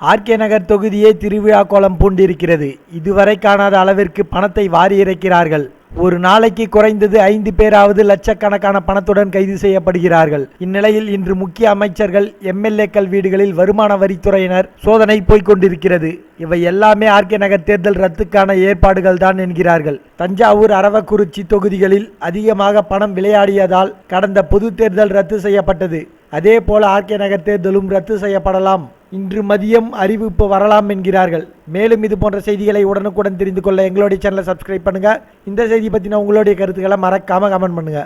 RK நகர் தொகுதியே திருவிழா கோலம் பூண்டிருக்கிறது. இதுவரை காணாத அளவிற்கு பணத்தை வாரி இறைக்கிறார்கள். ஒரு நாளைக்கு குறைந்தது ஐந்து பேராவது லட்சக்கணக்கான பணத்துடன் கைது செய்யப்படுகிறார்கள். இந்நிலையில் இன்று முக்கிய அமைச்சர்கள் எம்எல்ஏக்கள் வீடுகளில் வருமான வரித்துறையினர் சோதனை போய்கொண்டிருக்கிறது இவை எல்லாமே ஆர்கே நகர் தேர்தல் ரத்துக்கான ஏற்பாடுகள் தான் என்கிறார்கள். தஞ்சாவூர் அரவக்குறிச்சி தொகுதிகளில் அதிகமாக பணம் விளையாடியதால் கடந்த பொது தேர்தல் ரத்து செய்யப்பட்டது. அதே போல ஆர்கே நகர் தேர்தலும் ரத்து செய்யப்படலாம். இன்று மதியம் அறிவிப்பு வரலாம் என்கிறார்கள். மேலும் இது போன்ற செய்திகளை உடனுக்குடன் தெரிந்து கொள்ள எங்களுடைய சேனலை சப்ஸ்கிரைப் பண்ணுங்க. இந்த செய்தி பற்றின உங்களுடைய கருத்துக்களை மறக்காமல் கமெண்ட் பண்ணுங்க.